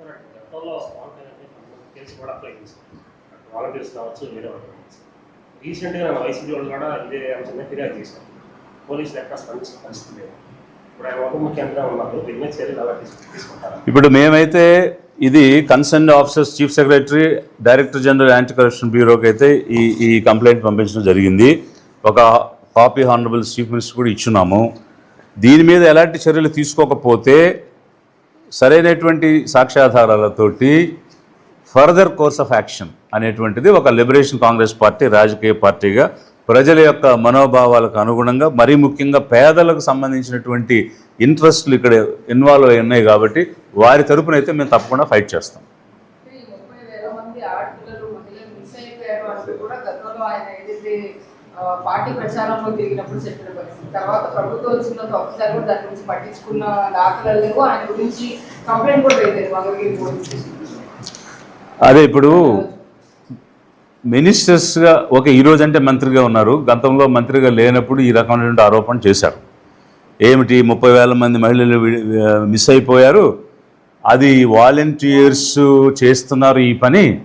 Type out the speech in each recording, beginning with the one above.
Sir గతంలో పవన్ కళ్యాణ్ కొంతమంది కూడా అప్లై చేశారు వాలంటీర్స్ కావచ్చు వేరే వాళ్ళు కావచ్చు రీసెంట్గా నా వైసీపీ వాళ్ళు కూడా ఇదే అంశం ఫిర్యాదు చేశారు పోలీసులు ఎక్కడ స్పందించిన పరిస్థితి లేదు ఇప్పుడు మేమైతే ఇది concern officers chief secretary director general anti corruption బ్యూరోకి అయితే ఈ ఈ కంప్లైంట్ పంపించడం జరిగింది. ఒక కాపీ హానరబుల్ చీఫ్ మినిస్టర్ కూడా ఇచ్చున్నాము. దీని మీద ఎలాంటి చర్యలు తీసుకోకపోతే సరైనటువంటి సాక్ష్యాధారాలతోటి ఫర్దర్ కోర్స్ ఆఫ్ యాక్షన్ అనేటువంటిది ఒక లిబరేషన్ కాంగ్రెస్ పార్టీ రాజకీయ పార్టీగా ప్రజల యొక్క మనోభావాలకు అనుగుణంగా మరీ ముఖ్యంగా పేదలకు సంబంధించినటువంటి ఇంట్రెస్ట్లు ఇక్కడ ఇన్వాల్వ్ అయి ఉన్నాయి కాబట్టి వారి తరపున అయితే మేము తప్పకుండా ఫైట్ చేస్తాం. కూడా పార్టీ ప్రచారంలో తిరిగినప్పుడు చెప్పిన పరిస్థితి. తర్వాత ప్రభుత్వం వచ్చిన తర్వాత ఒకసారి కూడా దాని గురించి పట్టించుకున్న దాఖలాలు లేవు. ఆయన గురించి కంప్లైంట్ కూడా వేయలేదు మంగళగిరి పోలీస్ స్టేషన్ అదే ఇప్పుడు మినిస్టర్స్గా ఒక ఈరోజు అంటే మంత్రిగా ఉన్నారు. గతంలో మంత్రిగా లేనప్పుడు ఈ రకమైనటువంటి ఆరోపణ చేశారు. ఏమిటి? ముప్పై వేల మంది మహిళలు మిస్ అయిపోయారు. అది వాలంటీర్స్ చేస్తున్నారు ఈ పని.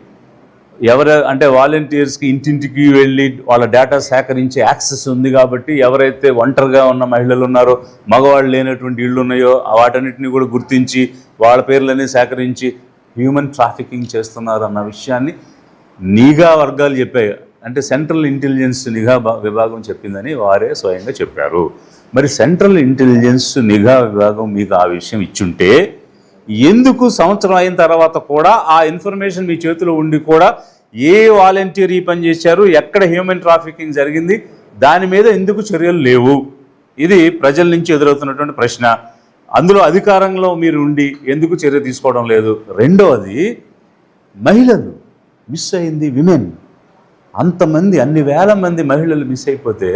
ఎవరు అంటే వాలంటీర్స్కి ఇంటింటికి వెళ్ళి వాళ్ళ డేటా సేకరించే యాక్సెస్ ఉంది కాబట్టి ఎవరైతే ఒంటరిగా ఉన్న మహిళలు ఉన్నారో మగవాళ్ళు లేనటువంటి ఇళ్ళు ఉన్నాయో వాటన్నిటిని కూడా గుర్తించి వాళ్ళ పేర్లని సేకరించి హ్యూమన్ ట్రాఫికింగ్ చేస్తున్నారు అన్న విషయాన్ని నిఘా వర్గాలు చెప్పాయి. అంటే సెంట్రల్ ఇంటెలిజెన్స్ నిఘా విభాగం చెప్పిందని వారే స్వయంగా చెప్పారు. మరి సెంట్రల్ ఇంటెలిజెన్స్ నిఘా విభాగం మీకు ఆ విషయం ఇచ్చుంటే ఎందుకు సంవత్సరం అయిన తర్వాత కూడా ఆ ఇన్ఫర్మేషన్ మీ చేతిలో ఉండి కూడా ఏ వాలంటీర్ ఈ పని చేశారు ఎక్కడ హ్యూమన్ ట్రాఫికింగ్ జరిగింది దాని మీద ఎందుకు చర్యలు లేవు? ఇది ప్రజల నుంచి ఎదురవుతున్నటువంటి ప్రశ్న. అందులో అధికారంలో మీరు ఉండి ఎందుకు చర్య తీసుకోవడం లేదు? రెండవది మహిళలు మిస్ అయింది విమెన్. అంతమంది అన్ని వేల మంది మహిళలు మిస్ అయిపోతే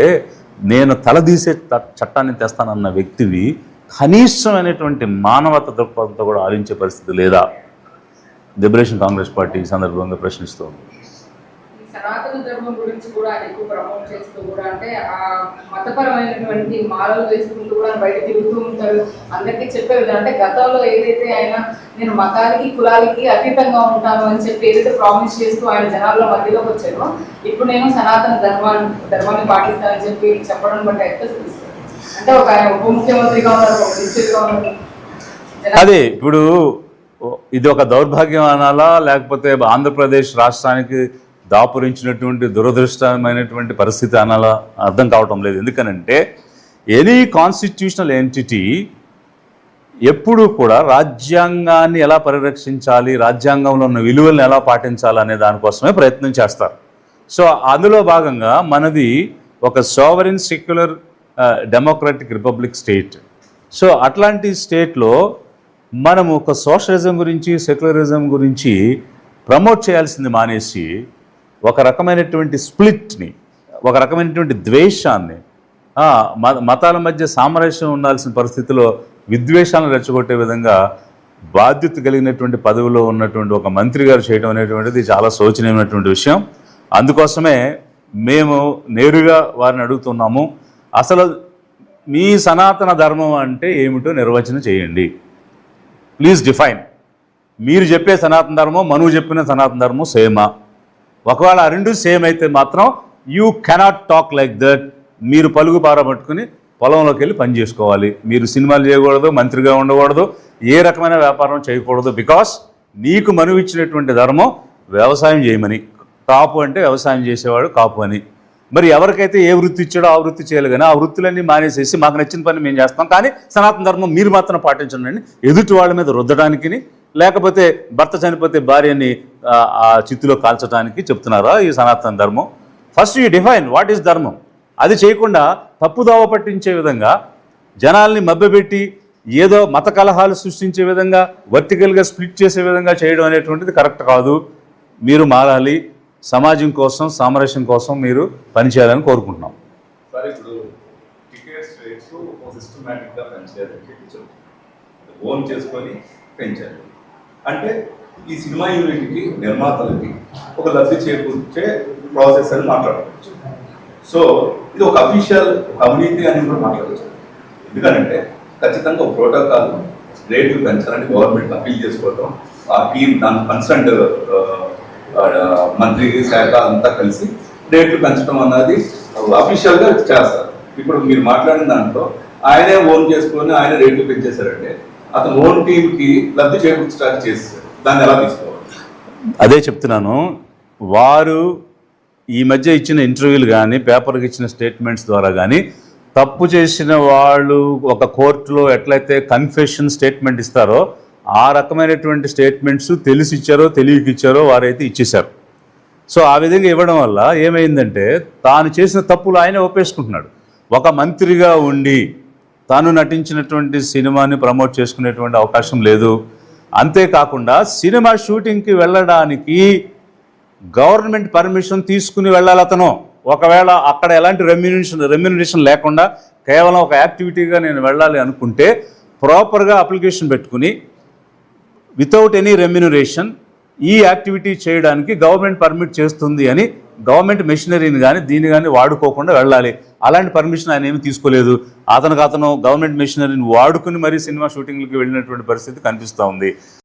నేను తలదీసే చట్టాన్ని తెస్తానన్న వ్యక్తివి కనీసమైనటువంటి మానవత దృక్పథంతో కూడా ఆలోచించే పరిస్థితి లేదా? లిబరేషన్ కాంగ్రెస్ పార్టీ ఈ సందర్భంగా ప్రశ్నిస్తోంది ఈ సనాతన ధర్మం గురించి కూడా ఆయన ఎక్కువ ప్రమోట్ చేస్తూ కూడా అంటే ఆ మతపరమైనటువంటి మాలలు వేసుకుంటూ కూడా ఆయన బయట తిరుగుతూ ఉంటారు. అందరికీ చెప్పే విధంగా అంటే గతంలో ఏదైతే ఆయన నేను మతానికి కులాలకి అతీతంగా ఉంటాను అని చెప్పి ఏదైతే ప్రామిస్ చేస్తూ ఆయన జనాల మధ్యలోకి వచ్చారో ఇప్పుడు నేను సనాతన ధర్మాన్ని ధర్మాన్ని పాటిస్తానని చెప్పి చెప్పడం బట్టి ఎట్లా అదే ఇప్పుడు ఇది ఒక దౌర్భాగ్యం అనాలా లేకపోతే ఆంధ్రప్రదేశ్ రాష్ట్రానికి దాపురించినటువంటి దురదృష్టమైనటువంటి పరిస్థితి అనాలా అర్థం కావటం లేదు. ఎందుకనంటే ఎనీ కాన్స్టిట్యూషనల్ ఎంటిటీ ఎప్పుడూ కూడా రాజ్యాంగాన్ని ఎలా పరిరక్షించాలి రాజ్యాంగంలో ఉన్న విలువలను ఎలా పాటించాలి అనే దానికోసమే ప్రయత్నం చేస్తారు. సో అందులో భాగంగా మనది ఒక sovereign secular democratic republic state so అట్లాంటి స్టేట్లో మనం ఒక సోషలిజం గురించి సెక్యులరిజం గురించి ప్రమోట్ చేయాల్సింది మానేసి ఒక రకమైనటువంటి స్ప్లిట్ని ఒక రకమైనటువంటి ద్వేషాన్ని మతాల మధ్య సామరస్యం ఉండాల్సిన పరిస్థితిలో విద్వేషాలను రెచ్చగొట్టే విధంగా బాధ్యత కలిగినటువంటి పదవిలో ఉన్నటువంటి ఒక మంత్రి గారు చేయడం అనేటువంటిది చాలా శోచనీయమైనటువంటి విషయం. అందుకోసమే మేము నేరుగా వారిని అడుగుతున్నాము. అసలు మీ సనాతన ధర్మం అంటే ఏమిటో నిర్వచనం చేయండి. ప్లీజ్ డిఫైన్ మీరు చెప్పే సనాతన ధర్మం మనువు చెప్పిన సనాతన ధర్మం సేమా. ఒకవేళ ఆ రెండు సేమ్ అయితే మాత్రం you cannot talk like that మీరు పలుగు పారబట్టుకుని పొలంలోకి వెళ్ళి పని చేసుకోవాలి. మీరు సినిమాలు చేయకూడదు మంత్రిగా ఉండకూడదు ఏ రకమైన వ్యాపారం చేయకూడదు బికాస్ నీకు మనువిచ్చినటువంటి ధర్మం వ్యవసాయం చేయమని. కాపు అంటే వ్యవసాయం చేసేవాడు కాపు అని. మరి ఎవరికైతే ఏ వృత్తి ఇచ్చాడో ఆ వృత్తి చేయాలి కానీ ఆ వృత్తులన్నీ మానేసేసి మాకు నచ్చిన పని మేము చేస్తాం. కానీ సనాతన ధర్మం మీరు మాత్రం పాటించండి. ఎదుటి వాళ్ళ మీద రుద్దడానికి లేకపోతే భర్త చనిపోతే భార్యని ఆ, చిత్తులో కాల్చడానికి చెప్తున్నారా ఈ సనాతన ధర్మం? First you define what is ధర్మం. అది చేయకుండా తప్పుదోవ పట్టించే విధంగా జనాల్ని మభ్యపెట్టి ఏదో మత కలహాలు సృష్టించే విధంగా వర్టికల్గా స్ప్లిట్ చేసే విధంగా చేయడం అనేటువంటిది కరెక్ట్ కాదు. మీరు మారాలి. సమాజం కోసం సామరస్యం కోసం మీరు పనిచేయాలని కోరుకుంటున్నాం. ఇప్పుడు టికెట్స్ ఓన్ చేసుకొని పెంచారు అంటే ఈ సినిమా యూనిట్కి నిర్మాతలకి ఒక లబ్ధి చేకూర్చే ప్రాసెస్ అని మాట్లాడుకోవచ్చు. సో ఇది ఒక అఫీషియల్ అవినీతి అని కూడా మాట్లాడవచ్చు ఎందుకంటే ఖచ్చితంగా ఒక ప్రోటోకాల్ రేట్లు పెంచాలని గవర్నమెంట్ అప్పీల్ చేసుకోవడం ఆ టీం దాని కన్సల్ట్ మంత్రి శాఖ అంతా కలిసి రేట్లు పెంచడం అన్నది అఫీషియల్గా చేస్తారు ఇప్పుడు మీరు మాట్లాడిన దాంట్లో ఆయనే ఓన్ చేసుకొని ఆయన రేట్లు పెంచేశారంటే అతను ఓన్ టీమ్కి లబ్ధి చేకూర్చడానికి చేస్తారు దాన్ని ఎలా తీసుకోవాలి అదే చెప్తున్నాను వారు ఈ మధ్య ఇచ్చిన ఇంటర్వ్యూలు కానీ పేపర్కి ఇచ్చిన స్టేట్మెంట్స్ ద్వారా కానీ తప్పు చేసిన వాళ్ళు ఒక కోర్టులో ఎట్లయితే కన్ఫెషన్ స్టేట్మెంట్ ఇస్తారో ఆ రకమైనటువంటి స్టేట్మెంట్స్ తెలిసి ఇచ్చారో తెలియక ఇచ్చారో వారైతే ఇచ్చేశారు. సో ఆ విధంగా ఇవ్వడం వల్ల ఏమైందంటే తాను చేసిన తప్పులు ఆయనే ఒప్పేసుకుంటున్నాడు. ఒక మంత్రిగా ఉండి తాను నటించినటువంటి సినిమాని ప్రమోట్ చేసుకునేటువంటి అవకాశం లేదు. అంతేకాకుండా సినిమా షూటింగ్కి వెళ్ళడానికి గవర్నమెంట్ పర్మిషన్ తీసుకుని వెళ్ళాలి అతను. ఒకవేళ అక్కడ ఎలాంటి రెమ్యునేషన్ రెమ్యునరేషన్ లేకుండా కేవలం ఒక యాక్టివిటీగా నేను వెళ్ళాలి అనుకుంటే ప్రాపర్గా అప్లికేషన్ పెట్టుకుని వితౌట్ ఎనీ రెమ్యునరేషన్ ఈ యాక్టివిటీ చేయడానికి గవర్నమెంట్ పర్మిట్ చేస్తుంది అని గవర్నమెంట్ మెషినరీని కానీ దీన్ని కానీ వాడుకోకుండా వెళ్ళాలి. అలాంటి పర్మిషన్ ఆయన ఏమీ తీసుకోలేదు. అతనికి అతను గవర్నమెంట్ మెషినరీని వాడుకుని మరీ సినిమా షూటింగ్లకు వెళ్ళినటువంటి పరిస్థితి కనిపిస్తూ ఉంది.